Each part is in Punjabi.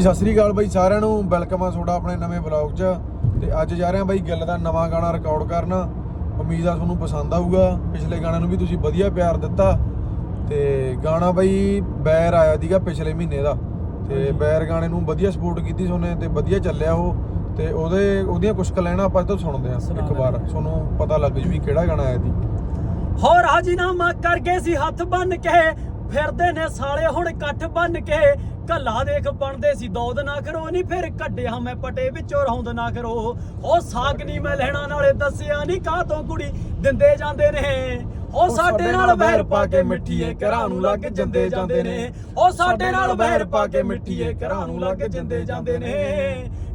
ਸਤਿ ਸ੍ਰੀ ਅਕਾਲ ਬਾਈ ਸਾਰਿਆਂ ਨੂੰ। ਵੈਲਕਮ ਆ ਤੁਹਾਡਾ ਆਪਣੇ ਨਵੇਂ ਵਲੌਗ 'ਚ। ਤੇ ਅੱਜ ਜਾ ਰਹੇ ਆ ਬਾਈ ਗਿੱਲ ਦਾ ਨਵਾਂ ਗਾਣਾ ਰਿਕਾਰਡ ਕਰਨ। ਉਮੀਦ ਆ ਤੁਹਾਨੂੰ ਪਸੰਦ ਆਊਗਾ। ਪਿਛਲੇ ਗਾਣੇ ਨੂੰ ਵੀ ਤੁਸੀਂ ਵਧੀਆ ਪਿਆਰ ਦਿੱਤਾ। ਤੇ ਗਾਣਾ ਬਾਈ ਬੈਰ ਆਇਆ ਸੀਗਾ ਪਿਛਲੇ ਮਹੀਨੇ ਦਾ। ਤੇ ਬੈਰ ਗਾਣੇ ਨੂੰ ਵਧੀਆ ਸਪੋਰਟ ਕੀਤੀ ਸੋਨੇ ਤੇ ਵਧੀਆ ਚੱਲਿਆ ਉਹ। ਤੇ ਉਹਦੇ ਉਹਦੀਆਂ ਕੁਝ ਕੁ ਲੈਣਾ ਆਪਾਂ ਤੋਂ ਸੁਣਦੇ ਆ ਇੱਕ ਵਾਰ। ਤੁਹਾਨੂੰ ਪਤਾ ਲੱਗ ਜੂ ਵੀ ਕਿਹੜਾ ਗਾਣਾ ਆਇਆ ਸੀ। ਹੋਰ ਰਾਜੀਨਾਮਾ ਕਰ ਗਏ ਸੀ ਹੱਥ ਬੰਨ ਕੇ। ਫਿਰਦੇ ਨੇ ਸਾਲੇ ਹੁਣ ਇਕੱਠ ਬੰਨ ਕੇ। ਕੱਲਾ ਦੇਖ ਬਣਦੇ ਸੀ ਦੌਦ ਨਾ ਕਰੋ ਨਹੀਂ ਫਿਰ ਕੱਢਿਆ ਮੈਂ ਪਟੇ ਵਿੱਚੋਂ ਰੌਂਦ ਨਾ ਕਰੋ। ਉਹ ਸਾਗ ਨਹੀਂ ਮੈਂ ਲੈਣਾ ਨਾਲੇ ਦੱਸਿਆ ਨਹੀਂ ਕਾਹ ਤੋਂ ਕੁੜੀ ਦਿੰਦੇ ਜਾਂਦੇ ਨੇ। ਉਹ ਸਾਡੇ ਨਾਲ ਵੈਰ ਪਾ ਕੇ ਮਿੱਠੀਏ ਘਰਾਂ ਨੂੰ ਲੱਗ ਜਾਂਦੇ ਜਾਂਦੇ ਨੇ। ਉਹ ਸਾਡੇ ਨਾਲ ਵੈਰ ਪਾ ਕੇ ਮਿੱਠੀਏ ਘਰਾਂ ਨੂੰ ਲੱਗ ਜਾਂਦੇ ਜਾਂਦੇ ਨੇ।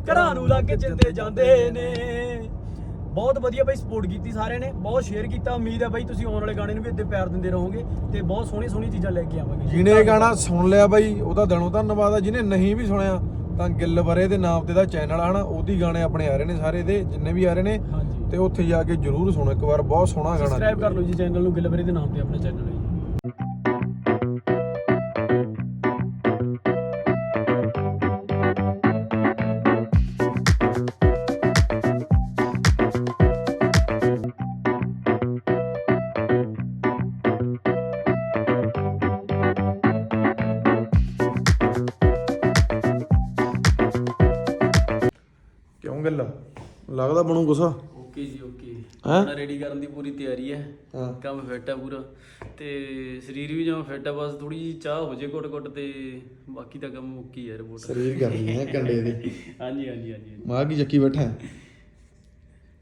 ਘਰਾਂ ਨੂੰ ਲੱਗ ਜਾਂਦੇ ਜਾਂਦੇ ਨੇ। ਬਹੁਤ ਵਧੀਆ ਬਾਈ ਸਪੋਰਟ ਕੀਤੀ ਸਾਰਿਆਂ ਨੇ ਬਹੁਤ ਸ਼ੇਅਰ ਕੀਤਾ ਉਮੀਦ ਹੈ ਬਾਈ ਤੁਸੀਂ ਆਉਣ ਵਾਲੇ ਗਾਣੇ ਨੂੰ ਵੀ ਇੱਦਾਂ ਪਿਆਰ ਦਿੰਦੇ ਰਹੋਗੇ ਤੇ ਬਹੁਤ ਸੋਹਣੀ ਸੋਹਣੀ ਚੀਜ਼ਾਂ ਲੈ ਕੇ ਆਵਾਂਗੇ। ਜਿਹਨੇ ਇਹ ਗਾਣਾ ਸੁਣ ਲਿਆ ਬਾਈ ਉਹਦਾ ਦਿਲੋਂ ਧੰਨਵਾਦ ਆ ਜਿਹਨੇ ਨਹੀਂ ਵੀ ਸੁਣਿਆ ਤਾਂ ਗਿੱਲ ਬਰੇ ਦੇ ਨਾਮ ਤੇ ਦਾ ਚੈਨਲ ਆ ਹਨਾ ਉਹਦੀ ਗਾਣੇ ਆਪਣੇ ਆ ਰਹੇ ਨੇ ਸਾਰੇ ਦੇ ਜਿੰਨੇ ਵੀ ਆ ਰਹੇ ਨੇ ਤੇ ਉੱਥੇ ਜਾ ਕੇ ਜਰੂਰ ਸੁਣੋ ਇੱਕ ਵਾਰ ਬਹੁਤ ਸੋਹਣਾ ਗਾਣਾ ਸਬਸਕ੍ਰਾਈਬ ਕਰ ਲਓ ਜੀ ਚੈਨਲ ਨੂੰ ਗਿੱਲਬਰੀ ਦੇ ਨਾਮ ਤੇ ਆਪਣਾ ਚੈਨਲ ਹੈ ਕਿਉਂ ਗਿੱਲ ਲੱਗਦਾ ਬਣੂ ਗੁੱਸਾ। ਓਕੇ ਜੀ ਓਕੇ। ਹੈਂ? ਰੈਡੀ ਕਰਨ ਦੀ ਪੂਰੀ ਤਿਆਰੀ ਹੈ। ਹਾਂ। ਕੰਮ ਫਿੱਟ ਹੈ ਪੂਰਾ। ਤੇ ਸਰੀਰ ਵੀ ਜਿਵੇਂ ਫਿੱਟ ਹੈ ਬਸ ਥੋੜੀ ਜਿਹੀ ਚਾਹ ਹੋ ਜੇ ਘੁੱਟ ਘੁੱਟ ਤੇ ਬਾਕੀ ਤਾਂ ਕੰਮ ਮੁੱਕੀ ਹੈ ਰਿਪੋਰਟ। ਸਰੀਰ ਕਰਨੀ ਹੈ ਕੰਡੇ ਦੀ। ਹਾਂਜੀ ਹਾਂਜੀ ਹਾਂਜੀ ਮਾਂ ਕੀ ਚੱਕੀ ਬੈਠਾ ਹੈ?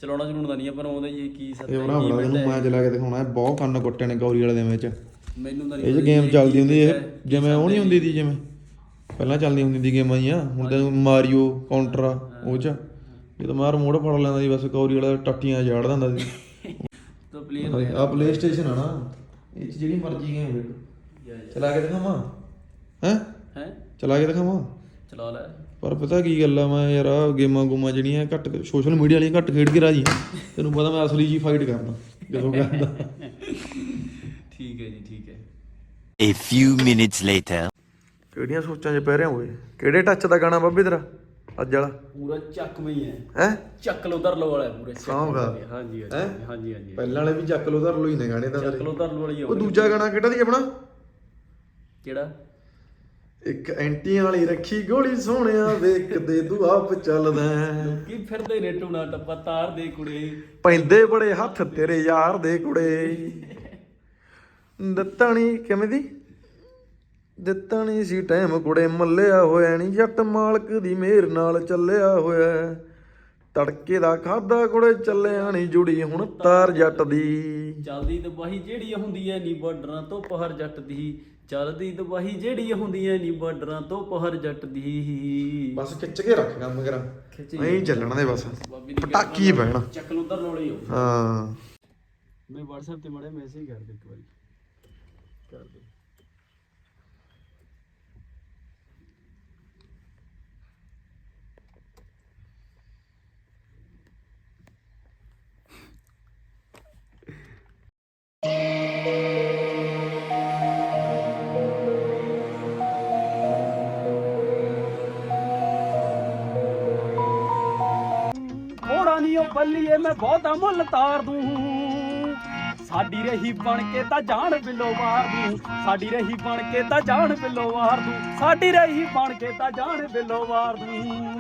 ਚਲਾਉਣਾ ਚਲਾਉਣਾ ਤਾਂ ਨਹੀਂ ਹੈ, ਪਰ ਆਉਂਦਾ ਹੀ ਹੈ ਕੀ ਸੱਤ ਇਹ ਬਣਾ ਬਣਾ ਤੈਨੂੰ ਮੈਂ ਚਲਾ ਕੇ ਦਿਖਾਉਣਾ ਹੈ ਬਹੁਤ ਕੰਨ ਕੁੱਟੇ ਨੇ ਗੌਰੀ ਵਾਲੇ ਦੇ ਵਿੱਚ। ਮੈਨੂੰ ਤਾਂ ਨਹੀਂ ਇਹ ਪਤਾ ਗੇਮ ਜੀ ਚੱਲਦੀ ਹੁੰਦੀ ਇਹ ਕੀ ਜਿਵੇਂ ਉਹ ਨਹੀਂ ਹੁੰਦੀ ਦੀ ਜਿਵੇਂ। ਪਹਿਲਾਂ ਚੱਲਦੀ ਹੁੰਦੀ ਦੀ ਗੇਮਾਂ ਜੀਆਂ ਹੁਣ ਤਾਂ ਮਾਰੀਓ ਕਾਊਂਟਰ ਆ ਉਹ ਚ। ਜਦੋਂ ਮਾਰ ਮੋੜ ਫੜ ਲੈਂਦਾ ਸੀ ਬਸ ਗੌਰੀ ਵਾਲਾ ਟੱਟੀਆਂ ਝਾੜ ਦਿੰਦਾ ਸੀ। ਤਾਂ ਪਲੇਅਰ ਆ ਪਲੇ ਸਟੇਸ਼ਨ ਆ ਨਾ ਇਹ 'ਚ ਜਿਹੜੀ ਮਰਜ਼ੀ ਗੇਮ ਵੇਖ ਚਲਾ ਕੇ ਦਿਖਾਵਾਂ? ਹੈ? ਹੈ? ਚਲਾ ਕੇ ਦਿਖਾਵਾਂ? ਚਲਾ ਲੈ। ਪਰ ਪਤਾ ਕੀ ਗੱਲ ਆ ਮੈਂ ਯਾਰ ਆ ਗੇਮਾਂ ਗੁਮਾਂ ਜਿਹੜੀਆਂ ਘੱਟ ਸੋਸ਼ਲ ਮੀਡੀਆ ਵਾਲੀਆਂ ਘੱਟ ਖੇਡ ਕੇ ਰਾਜੀ ਤੈਨੂੰ ਪਤਾ ਮੈਂ ਅਸਲੀ ਜੀ ਫਾਈਟ ਕਰਦਾ ਜਦੋਂ ਕਰਦਾ ਠੀਕ ਹੈ ਜੀ ਠੀਕ ਹੈ। A few minutes later. ਕਿਹੜੀਆਂ ਸੋਚਾਂ 'ਚ ਪੈ ਰਿਹਾ ਓਏ? ਕਿਹੜੇ ਟੱਚ ਦਾ ਗਾਣਾ ਬੱਬੇ ਤੇਰਾ? ਅੱਜ ਵਾਲਾ? ਪੂਰਾ ਚੱਕਵੇਂ ਹੀ ਹੈ। ਹੈ? ਚੱਕ ਲੋ ਧਰ ਲੋ ਵਾਲਾ ਹੈ ਪੂਰਾ। ਹਾਂਜੀ ਹਾਂਜੀ ਹੈਂ? ਹਾਂਜੀ ਹਾਂਜੀ ਪਹਿਲਾਂ ਵਾਲੇ ਵੀ ਚੱਕ ਲੋ ਧਰ ਲੋ ਹੀ ਨੇ ਗਾਣੇ ਤਾਂ ਚੱਕ ਲੋ ਧਰ ਲੋ ਵਾਲੀ ਉਹ ਦੂਜਾ ਗਾਣਾ ਕਿਹੜਾ ਦੀ ਆਪਣਾ? ਕਿਹੜਾ? ਇੱਕ ਐਂਟੀਆਂ ਵਾਲੀ ਰੱਖੀ ਗੋਲੀ ਸੋਹਣਿਆ ਵੇਖਦੇ ਤੂੰ ਆਪ ਚੱਲਦਾ ਹੈ। ਕੀ ਫਿਰਦੇ ਨੇ ਟੂਣਾ ਟੱਪਾ ਤਾਰ ਦੇ ਕੁੜੇ। ਪੈਂਦੇ ਬੜੇ ਹੱਥ ਤੇਰੇ ਯਾਰ ਦੇ ਕੁੜੇ। ਦਿੱਤਣੀ ਕਿਵੇਂ ਦੀ? ਦਿੱਤਣੀ ਸੀ ਟਾਈਮ ਕੁੜੇ ਮੱਲਿਆ ਹੋਇਆ ਨਹੀਂ ਜੱਟ ਮਾਲਕ ਦੀ ਮਿਹਰ ਨਾਲ ਚੱਲਿਆ ਹੋਇਆ। ਤੜਕੇ ਦਾ ਖਾਦਾ ਕੁੜੇ ਚੱਲਿਆ ਨਹੀਂ ਜੁੜੀ ਹੁਣ ਤਾਰ ਜੱਟ ਦੀ। ਚੱਲਦੀ ਦਵਾਹੀ ਜਿਹੜੀ ਹੁੰਦੀ ਐ ਨੀ ਬਾਰਡਰਾਂ ਤੋਂ ਪਹਰ ਜੱਟ ਦੀ। ਚੱਲਦੀ ਦਵਾਹੀ ਜਿਹੜੀ ਹੁੰਦੀ ਐ ਨੀ ਬਾਰਡਰਾਂ ਤੋਂ ਪਹਰ ਜੱਟ ਦੀ। ਬਸ ਖਿੱਚ ਕੇ ਰੱਖ ਕੰਮ ਕਰਾਂ। ਨਹੀਂ ਚੱਲਣ ਦੇ ਬਸ। ਪਟਾਕੀ ਬਹਿਣਾ। ਚੱਕ ਲੋ ਧਰ ਲੋ ਵਾਲੀ ਹੋ ਹਾਂ। ਮੈਂ WhatsApp ਤੇ ਮੜੇ ਮੈਸੇਜ ਕਰ ਦੇ ਇੱਕ ਵਾਰੀ। ਕਰ ਦੇ। ਬੱਲੀਏ ਮੈਂ ਬਹੁਤਾ ਮੁੱਲ ਤਾਰ ਦੂੰ। ਸਾਡੀ ਰਹੀ ਬਣ ਕੇ ਤਾਂ ਜਾਣ ਬਿੱਲੋ ਵਾਰ ਦੂੰ। ਸਾਡੀ ਰਹੀ ਬਣ ਕੇ ਤਾਂ ਜਾਣ ਬਿੱਲੋ ਵਾਰ ਦੂੰ। ਸਾਡੀ ਰਹੀ ਬਣ ਕੇ ਤਾਂ ਜਾਣ ਬਿੱਲੋ ਵਾਰ ਦੂੰ।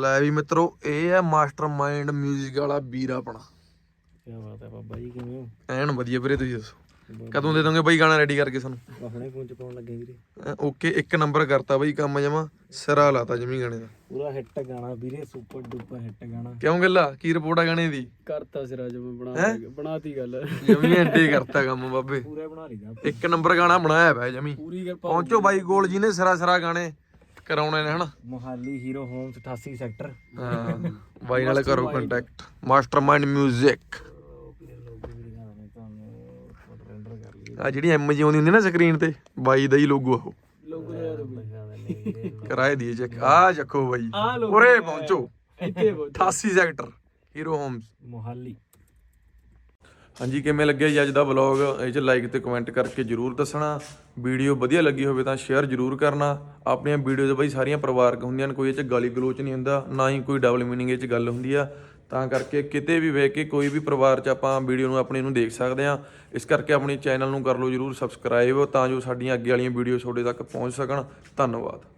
ਲੈ ਵੀ ਮਿੱਤਰੋ, ਇਹ ਹੈ ਮਾਸਟਰ ਮਾਈਂਡ 뮤직 ਵਾਲਾ ਵੀਰ ਆਪਣਾ। ਕੀ ਬਾਤ ਹੈ ਬਾਬਾ ਜੀ ਕਿਵੇਂ ਹੋ? ਐਨ ਵਧੀਆ ਵੀਰੇ ਤੁਸੀਂ ਦੱਸੋ? ਕਦੋਂ ਦੇ ਦੋਗੇ ਬਾਈ ਗਾਣਾ ਰੈਡੀ ਕਰਕੇ ਸਾਨੂੰ? ਹੁਣੇ ਫੋਨ ਚ ਪਾਉਣ ਲੱਗੇ ਵੀਰੇ। ਓਕੇ ਇੱਕ ਨੰਬਰ ਕਰਤਾ ਬਾਈ ਕੰਮ ਜਮਾ ਸਿਰਾ ਲਾਤਾ ਜਮੀ ਗਾਣੇ ਦਾ। ਪੂਰਾ ਹਿੱਟ ਗਾਣਾ ਵੀਰੇ ਸੁਪਰ ਡੂਪਰ ਹਿੱਟ ਗਾਣਾ। ਕਿਉਂ ਗੱਲਾ? ਕੀ ਰਿਪੋਰਟ ਆ ਗਾਣੇ ਦੀ? ਕਰਤਾ ਸਿਰਾ ਜੋ ਮੈਂ ਬਣਾ ਬਣਾਤੀ ਗੱਲ। ਜਮੀ ਐਂਡੇ ਕਰਤਾ ਕੰਮ ਬਾਬੇ। ਪੂਰਾ ਬਣਾ ਲਈਦਾ। ਇੱਕ ਨੰਬਰ ਗਾਣਾ ਬਣਾਇਆ ਪਿਆ ਜਮੀ। ਪਹੁੰਚੋ ਬਾਈ ਕੋਲ ਜਿਹਨੇ ਸਿਰਾ ਸਿਰਾ ਗਾਣੇ ਕਰਾਉਣੇ ਨੇ ਹਨਾ? Mohali Hero Homes 88 sector. ਹਾਂ ਬਾਈ ਨਾਲ ਕਰੋ ਕੰਟੈਕਟ ਮਾਸਟਰਮਾਈਂਡ 뮤직 ਆ ਜਿਹੜੀ ਐਮ ਜੀ ਆਉਂਦੀ ਹੁੰਦੀ ਨਾ ਸਕਰੀਨ ਤੇ ਬਾਈ ਦਾ ਹੀ ਲੋਗੋ ਆ ਉਹ। ਲੋਗੋ ਕਰਾਏ ਦੀਏ ਚੈੱਕ ਆ ਚੱਕੋ ਬਾਈ। ਆ ਲੋਗੋ ਉਰੇ ਪਹੁੰਚੋ। ਇੱਥੇ ਪਹੁੰਚੋ। 88 ਸੈਕਟਰ ਹੀਰੋ ਹੋਮਸ ਮੋਹਾਲੀ। ਹਾਂਜੀ ਕਿਵੇਂ ਲੱਗਿਆ ਜੀ ਅੱਜ ਦਾ ਵਲੌਗ ਇਹ 'ਚ ਲਾਈਕ ਤੇ ਕਮੈਂਟ ਕਰਕੇ ਜਰੂਰ ਦੱਸਣਾ। ਵੀਡੀਓ ਵਧੀਆ ਲੱਗੀ ਹੋਵੇ ਤਾਂ ਸ਼ੇਅਰ ਜਰੂਰ ਕਰਨਾ। ਆਪਣੀਆਂ ਵੀਡੀਓਜ਼ ਬਈ ਸਾਰੀਆਂ ਪਰਿਵਾਰਕ ਹੁੰਦੀਆਂ ਨੇ ਕੋਈ ਇਹ 'ਚ ਗਾਲੀ ਗਲੋਚ ਨਹੀਂ ਹੁੰਦਾ ਨਾ ਹੀ ਕੋਈ ਡਬਲ ਮੀਨਿੰਗ ਇਹ 'ਚ ਗੱਲ ਹੁੰਦੀ ਆ। ਤਾਂ ਕਰਕੇ ਕਿਤੇ ਵੀ ਵੇਖ ਕੇ ਕੋਈ ਵੀ ਪਰਿਵਾਰ 'ਚ ਆਪਾਂ ਵੀਡੀਓ ਨੂੰ ਆਪਣੀ ਨੂੰ ਦੇਖ ਸਕਦੇ ਆ ਇਸ ਕਰਕੇ ਆਪਣੀ ਚੈਨਲ ਨੂੰ ਕਰ ਲਓ ਜਰੂਰ ਸਬਸਕ੍ਰਾਈਬ ਤਾਂ ਜੋ ਸਾਡੀਆਂ ਅੱਗੇ ਵਾਲੀਆਂ ਵੀਡੀਓ ਤੁਹਾਡੇ ਤੱਕ ਪਹੁੰਚ ਸਕਣ। ਧੰਨਵਾਦ।